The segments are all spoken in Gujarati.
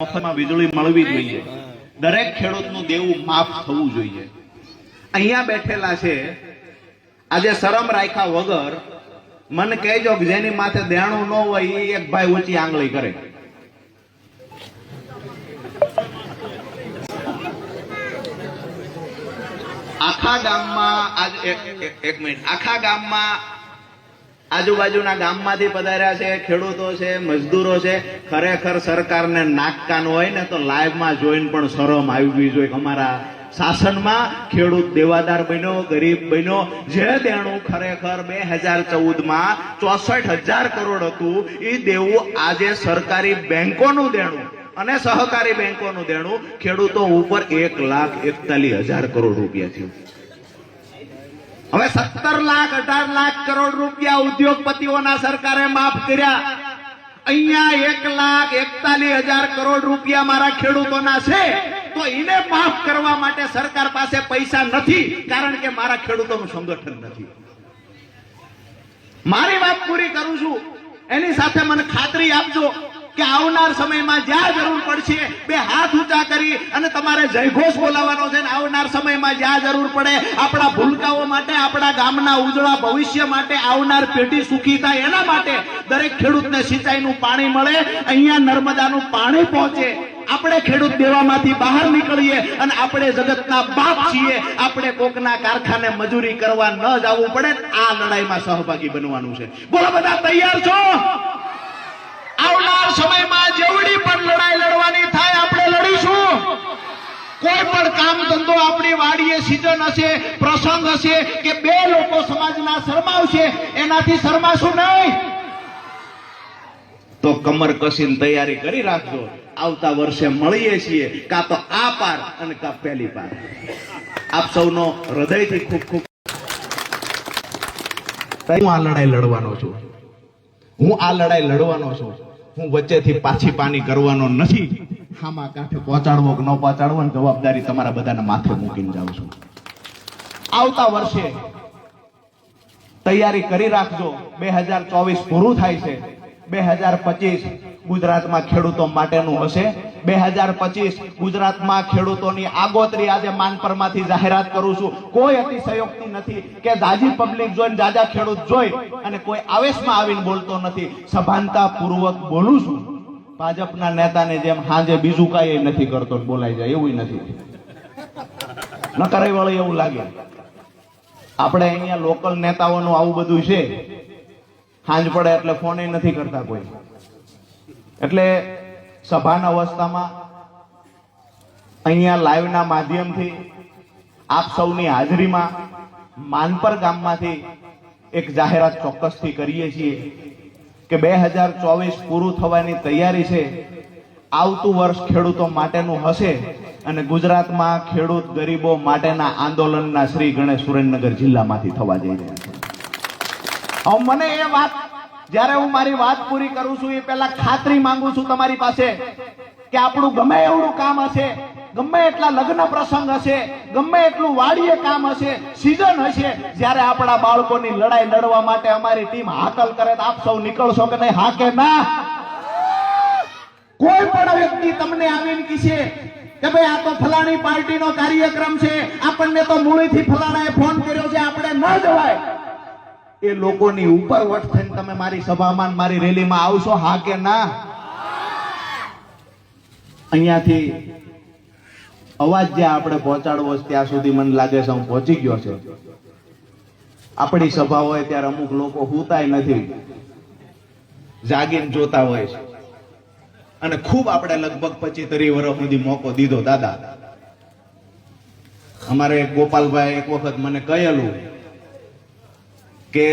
મફતમાં વીજળી મળવી જોઈએ. દરેક ખેડૂતનું દેવું માફ થવું જોઈએ. અહીંયા બેઠેલા છે. આજે શરમ રાખ્યા વગર મને કહેજો કે જેની માથે દેણું ન હોય એ એક ભાઈ ઊંચી આંગળી કરે. આખા ગામમાં આજ એક મિનિટ. આખા ગામમાં આજુબાજુના ગામમાંથી પધાર્યા છે, ખેડૂતો છે, મજદૂરો છે. ખરેખર સરકારને નાકકાન હોય ને તો લાઈવમાં જોઈને પણ શરમ આવી જોઈએ. અમારા શાસનમાં ખેડૂત દેવાદાર બન્યો, ગરીબ બન્યો. જે દેણું ખરેખર બે હજાર ચૌદમાં ચોસઠ હજાર કરોડ હતું એ દેવું આજે સરકારી બેંકોનું દેણું અને સહકારી બેંકોનું દેણું. ખેડૂતો ઉપર એક લાખ એકતાલીસ હજાર કરોડ રૂપિયા થયું. હવે સત્તર લાખ, અઢાર લાખ કરોડ રૂપિયા ઉદ્યોગપતિઓના સરકારે માફ કર્યા. અહીંયા એક લાખ એકતાલીસ હજાર કરોડ રૂપિયા મારા ખેડૂતોના છે. તો એને માફ કરવા માટે સરકાર પાસે પૈસા નથી, કારણ કે મારા ખેડૂતોનું સંગઠન નથી. મારી વાત પૂરી કરું છું. એની સાથે મને ખાતરી આપજો. કે આવનાર સમયમાં જ્યાં જરૂર પડશે, બે હાથ ઊંચા કરી અને તમારે જયઘોષ બોલાવવાનો છે આવનાર સમયમાં જ્યાં જરૂર પડે, આપણા ભૂલકાઓ માટે, આપણા ગામના ઉજળા ભવિષ્ય માટે, આવનાર પેઢી સુખી થાય એના માટે દરેક ખેડૂતને સિંચાઈનું પાણી મળે, અહીંયા નર્મદાનું પાણી પહોંચે. આપણે ખેડૂત દેવામાંથી બહાર નીકળીએ અને આપણે જગતના બાપ છીએ. આપણે કોકના કારખાને મજૂરી કરવા ન જવું પડે, આ લડાઈમાં સહભાગી બનવાનું છે. બોલો, બધા તૈયાર છો? આવનાર સમયમાં જેવડી પણ લડાઈ લડવાની થાય, આપણે લડીશું. કોઈ પણ કામ ધંધો આપણી વાડીએ સિઝન હશે, પ્રસંગ હશે કે બે લોકો સમાજના શરમાવશે, એનાથી શરમાશું નહીં. તો કમર કસીને તૈયારી કરી રાખજો. આવતા વર્ષે મળીએ છીએ, કા તો આ પાર અને કા પહેલી પાર. આપ સૌનો હૃદયથી ખૂબ ખૂબ હું આ લડાઈ લડવાનો છું. હું આ લડાઈ લડવાનો છું. હું વચ્ચેથી પાછી પાની કરવાનો નથી. આમાં કાંઠે પહોંચાડવો કે ન પહોંચાડવો જવાબદારી તમારા બધાના માથે મૂકીને જાઉં છું. આવતા વર્ષે તૈયારી કરી રાખજો. બે હજાર ચોવીસ પૂરું થાય છે. બે હજાર પચીસ ગુજરાતમાં ખેડૂતો માટેનું હશે. બે હજાર પચીસ ગુજરાતમાં ખેડૂતોની આગોતરી આજે માનપરમાંથી જાહેરાત કરું છું. કોઈ અતિશયોક્તિ નથી કે જાજી પબ્લિક જોઈને જાજા ખેડૂત જોઈ અને કોઈ આવેશમાં આવીને બોલતો નથી. સભાનતાપૂર્વક બોલું છું. ભાજપના નેતાને જેમ હાજે બીજું કાંઈ નથી કરતો બોલાઈ જાય એવું નથી. ન કરાય વળે એવું લાગે. આપણે અહીંયા લોકલ નેતાઓનું આવું બધું છે. સાંજ પડે એટલે ફોન નથી કરતા કોઈ. એટલે સભાના અવસ્થામાં અહીંયા લાઈવના માધ્યમથી આપ સૌની હાજરીમાં માનપર ગામમાંથી એક જાહેરાત ચોક્કસથી કરીએ છીએ કે બે હજાર ચોવીસ પૂરું થવાની તૈયારી છે. આવતું વર્ષ ખેડૂતો માટેનું હશે અને ગુજરાતમાં ખેડૂત ગરીબો માટેના આંદોલનના શ્રી ગણેશ સુરેન્દ્રનગર જિલ્લામાંથી થવા જઈ રહ્યા છે. મને એ વાત જ્યારે હું મારી વાત પૂરી કરું છું, એ પહેલા ખાતરી માંગુ છું તમારી પાસે કે આપણું ગમે એવડું કામ હશે, ગમે એટલા લગ્ન પ્રસંગ હશે, ગમે એટલું વાડીએ કામ હશે સિઝન હશે, જ્યારે આપણા બાળકોની લડાઈ લડવા માટે અમારી ટીમ હાકલ કરે તો આપ સૌ નીકળશો કે નહીં? હા કે ના? કોઈ પણ વ્યક્તિ તમને આવીને કહેશે કે ભાઈ, આ તો ફલાણી પાર્ટીનો કાર્યક્રમ છે, આપણને તો મૂળીથી ફલાણાએ ફોન કર્યો છે, આપણે ન જવાય. એ લોકોની ઉપર વટ થઈને તમે મારી સભામાં મારી રેલીમાં આવશો, હા કે ના? અહીંયાથી અવાજ જ્યાં આપણે પહોંચાડવો ત્યાં સુધી મને લાગે છે હું પહોંચી ગયો છે. આપણી સભા હોય ત્યારે અમુક લોકો હુતાય નથી. જાગીને જોતા હોય છે. અને ખૂબ આપણે લગભગ પચીસ તરી વર્ષ સુધી મોકો દીધો, દાદા. અમારે ગોપાલભાઈ એક વખત મને કહેલું કે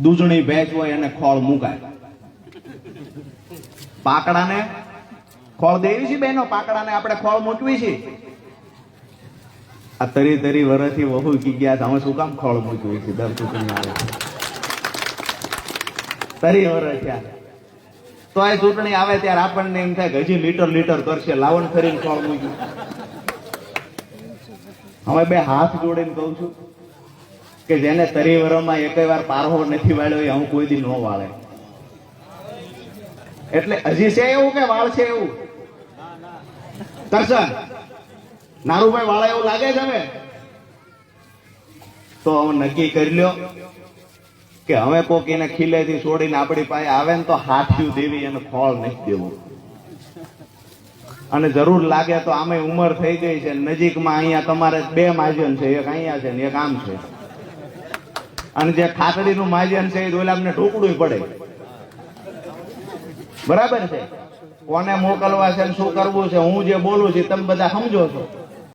દૂધણી ભેંસ હોય એને ખોળ મુકાય. પાકડાને ખોળ દેવી છે બેનો? પાકડાને આપણે ખોળ મૂકવી છે? આ તરી તરી વર્ષથી વહુ કી ગયા અમે શું કામ ખોળ મૂકવી છે? દર ચૂંટણી તરી વરસ તો આ ચૂંટણી આવે ત્યારે આપણને એમ થાય કે હજી લીટર લીટર કરશે. લાવણ કરીને ખોળ મૂક્યું. હવે બે હાથ જોડીને કહું છું. કે જેને તરી એક વાર પારહો નથી વાળ્યો, એ હું કોઈ દી ન વાળે. એટલે હજી છે એવું કે વાળ છે એવું? કરશન નારુભાઈ વાળા એવું લાગે છે હવે? તો હવે નક્કી કરી લ્યો કે હવે કોક એને ખીલેથી છોડીને આપણી પાસે આવે ને તો હાથિયું દેવી એને ફળ નહીં દેવું. અને જરૂર લાગે તો આમે ઉંમર થઈ ગઈ છે નજીકમાં અહીંયા તમારે બે માજન છે, એક અહીંયા છે ને એક આમ છે. અને જે ખાતડીનું માજન છે, એ દોલામને ઢોકડું પડે. બરાબર છે? કોને મોકલવા છે શું કરવું છે, હું જે બોલું છું તમે બધા સમજો છો.